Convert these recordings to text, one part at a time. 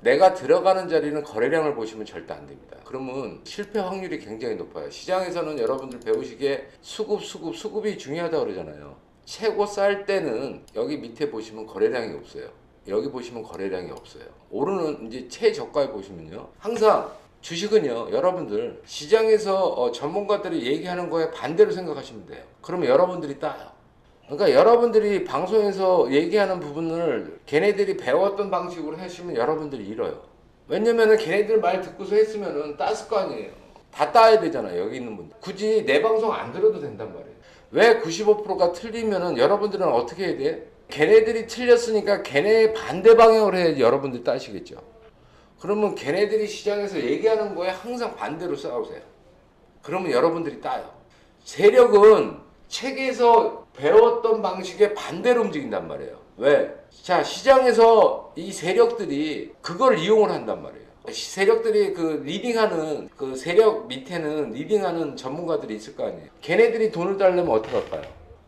내가 들어가는 자리는 거래량을 보시면 절대 안 됩니다. 그러면 실패 확률이 굉장히 높아요. 시장에서는 여러분들 배우시기에 수급, 수급, 수급이 중요하다고 그러잖아요. 최고 쌀 때는 여기 밑에 보시면 거래량이 없어요. 여기 보시면 거래량이 없어요. 오르는 이제 최저가에 보시면요. 항상 주식은요, 여러분들 시장에서 어, 전문가들이 얘기하는 거에 반대로 생각하시면 돼요. 그러면 여러분들이 따요. 그러니까 여러분들이 방송에서 얘기하는 부분을 걔네들이 배웠던 방식으로 하시면 여러분들이 잃어요. 왜냐면은 걔네들 말 듣고서 했으면은 땄을 거 아니에요. 다 따야 되잖아요. 여기 있는 분들. 굳이 내 방송 안 들어도 된단 말이에요. 왜 95%가 틀리면은 여러분들은 어떻게 해야 돼? 걔네들이 틀렸으니까 걔네 반대 방향으로 해야지 여러분들 따시겠죠. 그러면 걔네들이 시장에서 얘기하는 거에 항상 반대로 싸우세요. 그러면 여러분들이 따요. 세력은 책에서 배웠던 방식에 반대로 움직인단 말이에요. 왜? 자, 시장에서 이 세력들이 그걸 이용을 한단 말이에요. 시- 세력들이 그 리딩하는 그 세력 밑에는 리딩하는 전문가들이 있을 거 아니에요. 걔네들이 돈을 달려면 어떻게 할까요?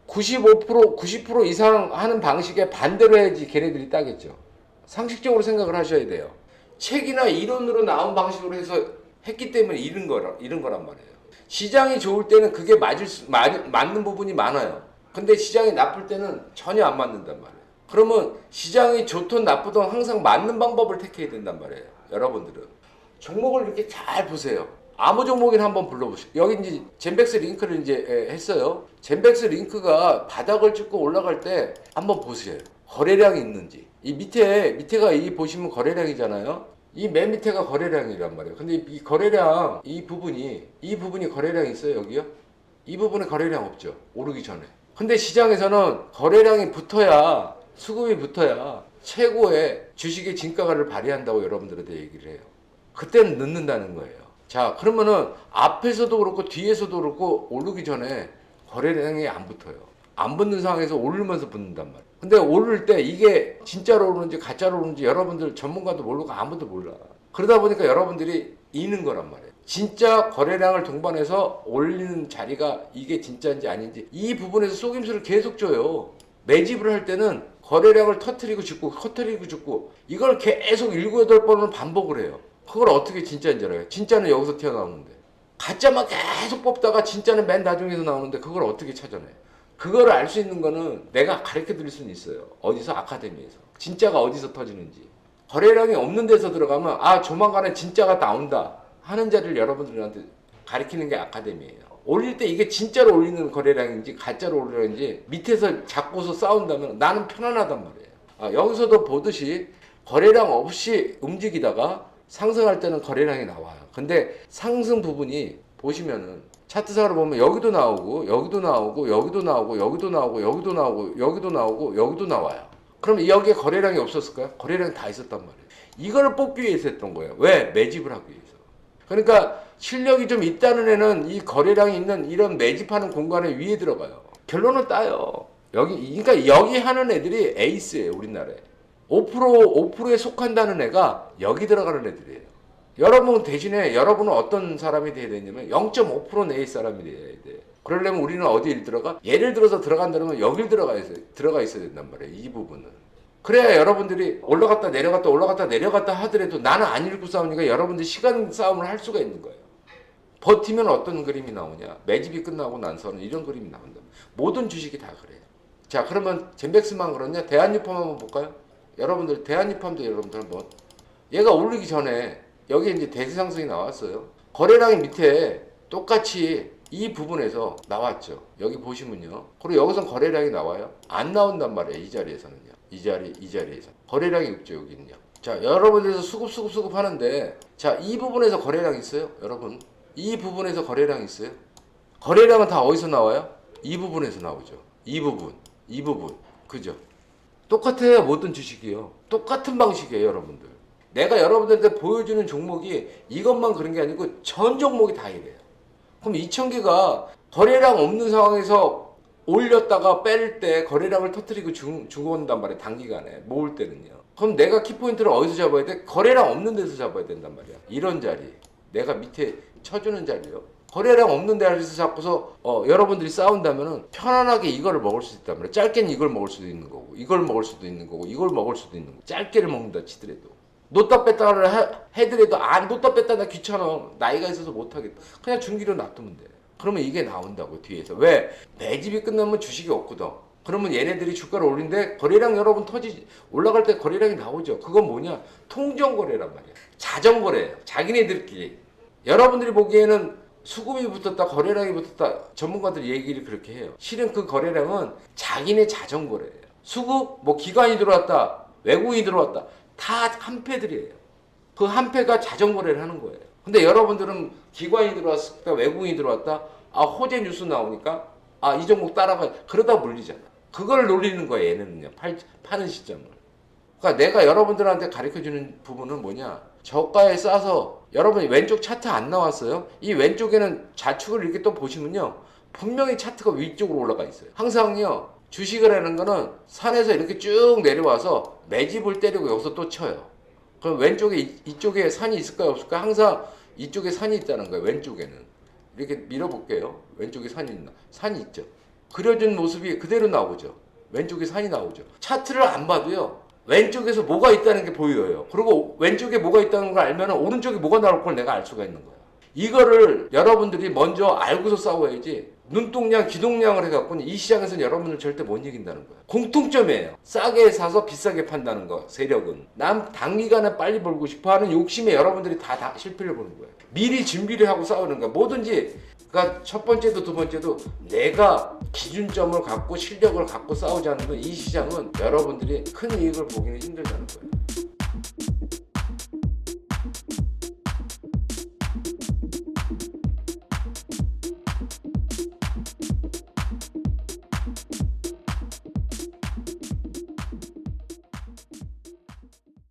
95% 90% 이상 하는 방식에 반대로 해야지 걔네들이 따겠죠. 상식적으로 생각을 하셔야 돼요. 책이나 이론으로 나온 방식으로 해서 했기 때문에 잃은 거란 말이에요. 시장이 좋을 때는 그게 맞을 수, 맞, 맞는 부분이 많아요. 근데 시장이 나쁠 때는 전혀 안 맞는단 말이에요. 그러면 시장이 좋든 나쁘든 항상 맞는 방법을 택해야 된단 말이에요. 여러분들은 종목을 이렇게 잘 보세요. 아무 종목이나 한번 불러보시고 여기 이제 젠백스 링크를 이제 에, 했어요. 젠백스 링크가 바닥을 찍고 올라갈 때 한번 보세요. 거래량이 있는지. 이 밑에 밑에가 이 보시면 거래량이잖아요. 이 맨 밑에가 거래량이란 말이에요. 근데 이 거래량 이 부분이 이 부분이 거래량이 있어요 여기요? 이 부분에 거래량 없죠. 오르기 전에. 근데 시장에서는 거래량이 붙어야 수급이 붙어야 최고의 주식의 진가를 발휘한다고 여러분들한테 얘기를 해요. 그때는 늦는다는 거예요. 자, 그러면은 앞에서도 그렇고 뒤에서도 그렇고 오르기 전에 거래량이 안 붙어요. 안 붙는 상황에서 오르면서 붙는단 말이에요. 근데 오를 때 이게 진짜로 오르는지 가짜로 오르는지 여러분들 전문가도 모르고 아무도 몰라. 그러다 보니까 여러분들이 이는 거란 말이에요. 진짜 거래량을 동반해서 올리는 자리가 이게 진짜인지 아닌지 이 부분에서 속임수를 계속 줘요. 매집을 할 때는 거래량을 터트리고 죽고 터트리고 죽고 이걸 계속 일곱 여덟 번을 반복을 해요. 그걸 어떻게 진짜인지 알아요? 진짜는 여기서 튀어나오는데 가짜만 계속 뽑다가 진짜는 맨 나중에서 나오는데 그걸 어떻게 찾아내? 그거를 알 수 있는 거는 내가 가르쳐 드릴 수는 있어요. 어디서 아카데미에서 진짜가 어디서 터지는지 거래량이 없는 데서 들어가면 아 조만간에 진짜가 나온다 하는 자리를 여러분들한테 가르치는 게 아카데미예요. 올릴 때 이게 진짜로 올리는 거래량인지 가짜로 올리는지 밑에서 잡고서 싸운다면 나는 편안하단 말이에요. 아, 여기서도 보듯이 거래량 없이 움직이다가 상승할 때는 거래량이 나와요. 근데 상승 부분이 보시면은 차트상으로 보면 여기도 나오고 여기도 나오고 여기도 나오고 여기도 나오고 여기도 나오고 여기도 나오고 여기도 나와요. 그럼 여기에 거래량이 없었을까요? 거래량이 다 있었단 말이에요. 이거를 뽑기 위해서 했던 거예요. 왜? 매집을 하기 위해서. 그러니까 실력이 좀 있다는 애는 이 거래량이 있는 이런 매집하는 공간에 위에 들어가요. 결론은 따요. 여기 그러니까 여기 하는 애들이 에이스예요, 우리나라에. 5% 5%에 속한다는 애가 여기 들어가는 애들이에요. 여러분 대신에 여러분은 어떤 사람이 돼야 되냐면 0.5% 내의 사람이 돼야 돼. 그러려면 우리는 어디에 들어가? 예를 들어서 들어간다면 여길 들어가 있어야 들어가 있어야 된단 말이에요. 이 부분은. 그래야 여러분들이 올라갔다 내려갔다 올라갔다 내려갔다 하더라도 나는 안 읽고 싸우니까 여러분들 시간 싸움을 할 수가 있는 거예요. 버티면 어떤 그림이 나오냐? 매집이 끝나고 난서는 이런 그림이 나온다. 모든 주식이 다 그래요. 자, 그러면 젠백스만 그렇냐? 대한유품 한번 볼까요? 여러분들 대한유품도 여러분들 한번 얘가 오르기 전에 여기 이제 대지상승이 나왔어요. 거래량이 밑에 똑같이 이 부분에서 나왔죠. 여기 보시면요. 그리고 여기서 거래량이 나와요. 안 나온단 말이에요. 이 자리에서는요. 이 자리 이 자리에서 거래량이 없죠. 여기는요. 자, 여러분들에서 수급 수급 수급 하는데 자, 이 부분에서 거래량 있어요? 여러분. 이 부분에서 거래량 있어요? 거래량은 다 어디서 나와요? 이 부분에서 나오죠. 이 부분. 이 부분. 그죠? 똑같아요. 모든 주식이요. 똑같은 방식이에요, 여러분들. 내가 여러분들한테 보여주는 종목이 이것만 그런 게 아니고 전 종목이 다 이래요. 그럼 2,000개가 거래량 없는 상황에서 올렸다가 뺄 때 거래량을 터트리고 죽, 죽어온단 말이에요. 단기간에. 모을 때는요. 그럼 내가 키포인트를 어디서 잡아야 돼? 거래량 없는 데서 잡아야 된단 말이야. 이런 자리. 내가 밑에 쳐주는 자리요. 거래량 없는 데서 잡고서 어, 여러분들이 싸운다면은 편안하게 이거를 먹을 수 있단 말이에요. 짧게는 이걸 먹을 수도 있는 거고, 이걸 먹을 수도 있는 거고, 이걸 먹을 수도 있는 거고, 짧게를 먹는다 치더라도. 놓다 뺐다를 해- 해더라도 안 놓다 뺐다 나 귀찮아. 나이가 있어서 못하겠다. 그냥 중기로 놔두면 돼. 그러면 이게 나온다고 뒤에서. 왜? 매집이 끝나면 주식이 없거든. 그러면 얘네들이 주가를 올린데 거래량 여러분 터지 올라갈 때 거래량이 나오죠. 그건 뭐냐? 통정 거래란 말이야. 자정 거래예요 자기네들끼리. 여러분들이 보기에는 수급이 붙었다 거래량이 붙었다 전문가들이 얘기를 그렇게 해요. 실은 그 거래량은 자기네 자정 거래예요. 수급 뭐 기관이 들어왔다 외국인이 들어왔다 다 한패들이에요 그 한패가 자정 거래를 하는 거예요 근데 여러분들은 기관이 들어왔다 외국인이 들어왔다 아 호재 뉴스 나오니까 아 이 종목 따라가 그러다 물리잖아 그걸 노리는 거예요 얘네는요 팔, 파는 시점을 그러니까 내가 여러분들한테 가르쳐 주는 부분은 뭐냐? 저가에 싸서 여러분이 왼쪽 차트 안 나왔어요? 이 왼쪽에는 좌측을 이렇게 또 보시면요. 분명히 차트가 위쪽으로 올라가 있어요. 항상요. 주식을 하는 거는 산에서 이렇게 쭉 내려와서 매집을 때리고 여기서 또 쳐요. 그럼 왼쪽에 이- 이쪽에 산이 있을까요? 없을까요? 항상 이쪽에 산이 있다는 거예요. 왼쪽에는. 이렇게 밀어볼게요. 왼쪽에 산이 있나? 산이 있죠. 그려진 모습이 그대로 나오죠. 왼쪽에 산이 나오죠. 차트를 안 봐도요. 왼쪽에서 뭐가 있다는 게 보여요. 그리고 왼쪽에 뭐가 있다는 걸 알면 오른쪽에 뭐가 나올 걸 내가 알 수가 있는 거야. 이거를 여러분들이 먼저 알고서 싸워야지 눈동냥 기동량을 해갖고는 이 시장에서는 여러분들 절대 못 이긴다는 거야. 공통점이에요. 싸게 사서 비싸게 판다는 거 세력은 남 단기간에 빨리 벌고 싶어 하는 욕심에 여러분들이 다, 다 실패를 보는 거예요. 미리 준비를 하고 싸우는 거야. 뭐든지 그러니까 첫 번째도 두 번째도 내가 기준점을 갖고 실력을 갖고 싸우지 않으면 이 시장은 여러분들이 큰 이익을 보기는 힘들다는 거예요.